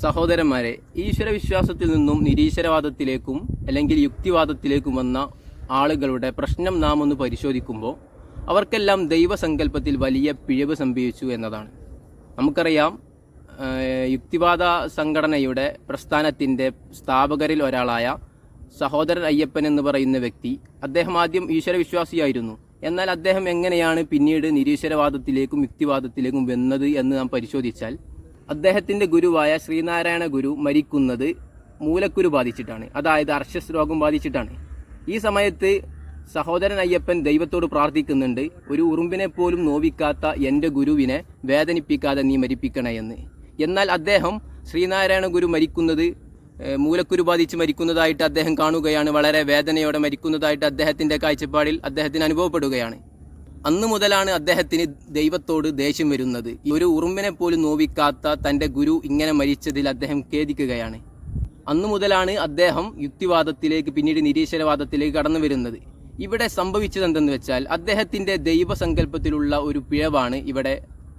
സഹോദരന്മാരെ ഈശ്വരവിശ്വാസത്തിൽ നിന്നും നിരീശ്വരവാദത്തിലേക്കും അല്ലെങ്കിൽ യുക്തിവാദത്തിലേക്കും വന്ന ആളുകളുടെ പ്രശ്നം നാം ഒന്ന് പരിശോധിക്കുമ്പോൾ അവർക്കെല്ലാം ദൈവസങ്കല്പത്തിൽ വലിയ പിഴവ് സംഭവിച്ചു എന്നതാണ്. നമുക്കറിയാം യുക്തിവാദ സംഘടനയുടെ പ്രസ്ഥാനത്തിന്റെ സ്ഥാപകരിൽ ഒരാളായ സഹോദരൻ അയ്യപ്പൻ എന്ന് പറയുന്ന വ്യക്തി അദ്ദേഹം ആദ്യം ഈശ്വരവിശ്വാസിയായിരുന്നു. എന്നാൽ അദ്ദേഹം എങ്ങനെയാണ് പിന്നീട് നിരീശ്വരവാദത്തിലേക്കും യുക്തിവാദത്തിലേക്കും വന്നത് എന്ന് നാം പരിശോധിച്ചാൽ അദ്ദേഹത്തിന്റെ ഗുരുവായ ശ്രീനാരായണ ഗുരു മരിക്കുന്നത് മൂലക്കുരു ബാധിച്ചിട്ടാണ്. അതായത് അർശസ് രോഗം ബാധിച്ചിട്ടാണ്. ഈ സമയത്ത് സഹോദരൻ അയ്യപ്പൻ ദൈവത്തോട് പ്രാർത്ഥിക്കുന്നുണ്ട് ഒരു ഉറുമ്പിനെ പോലും നോവിക്കാത്ത എന്റെ ഗുരുവിനെ വേദനിപ്പിക്കാതെ നീ മരിപ്പിക്കണേ എന്ന്. എന്നാൽ അദ്ദേഹം ശ്രീനാരായണ ഗുരു മരിക്കുന്നത് മൂലക്കുരു ബാധിച്ച് മരിക്കുന്നതായിട്ട് അദ്ദേഹം കാണുകയാണ്. വളരെ വേദനയോടെ മരിക്കുന്നതായിട്ട് അദ്ദേഹത്തിന്റെ കാഴ്ചപ്പാടിൽ അദ്ദേഹത്തിന് അനുഭവപ്പെടുകയാണ്. അന്നു മുതലാണ് അദ്ദേഹത്തിന് ദൈവത്തോട് ദേഷ്യം വരുന്നത്. ഒരു ഉറുമ്പിനെ പോലും നോവിക്കാത്ത തന്റെ ഗുരു ഇങ്ങനെ മരിച്ചതിൽ അദ്ദേഹം ഖേദിക്കുകയാണ്. അന്നു മുതലാണ് അദ്ദേഹം യുക്തിവാദത്തിലേക്ക് പിന്നീട് നിരീശ്വരവാദത്തിലേക്ക് കടന്നു വരുന്നത്. ഇവിടെ സംഭവിച്ചത് എന്തെന്ന് വെച്ചാൽ അദ്ദേഹത്തിന്റെ ദൈവസങ്കല്പത്തിലുള്ള ഒരു പിഴവാണ് ഇവിടെ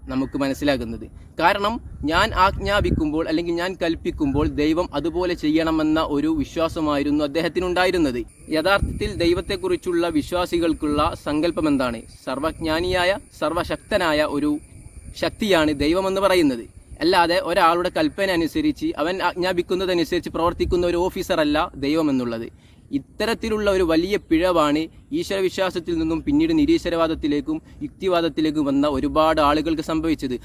നമുക്ക് മനസ്സിലാകുന്നത്. കാരണം ഞാൻ ആജ്ഞാപിക്കുമ്പോൾ അല്ലെങ്കിൽ ഞാൻ കൽപ്പിക്കുമ്പോൾ ദൈവം അതുപോലെ ചെയ്യണമെന്ന ഒരു വിശ്വാസമായിരുന്നു അദ്ദേഹത്തിനുണ്ടായിരുന്നത്. യഥാർത്ഥത്തിൽ ദൈവത്തെക്കുറിച്ചുള്ള വിശ്വാസികൾക്കുള്ള സങ്കല്പം എന്താണ് സർവജ്ഞാനിയായ സർവശക്തനായ ഒരു ശക്തിയാണ് ദൈവമെന്ന് പറയുന്നത്. അല്ലാതെ ഒരാളുടെ കൽപ്പന അനുസരിച്ച് അവൻ ആജ്ഞാപിക്കുന്നതനുസരിച്ച് പ്രവർത്തിക്കുന്ന ഒരു ഓഫീസറല്ല ദൈവം എന്നുള്ളത് ഇത്തരത്തിലുള്ള ഒരു വലിയ പിഴവാണ് ഈശ്വരവിശ്വാസത്തിൽ നിന്നും പിന്നീട് നിരീശ്വരവാദത്തിലേക്കും യുക്തിവാദത്തിലേക്കും വന്ന ഒരുപാട് ആളുകൾക്ക് സംഭവിച്ചത്.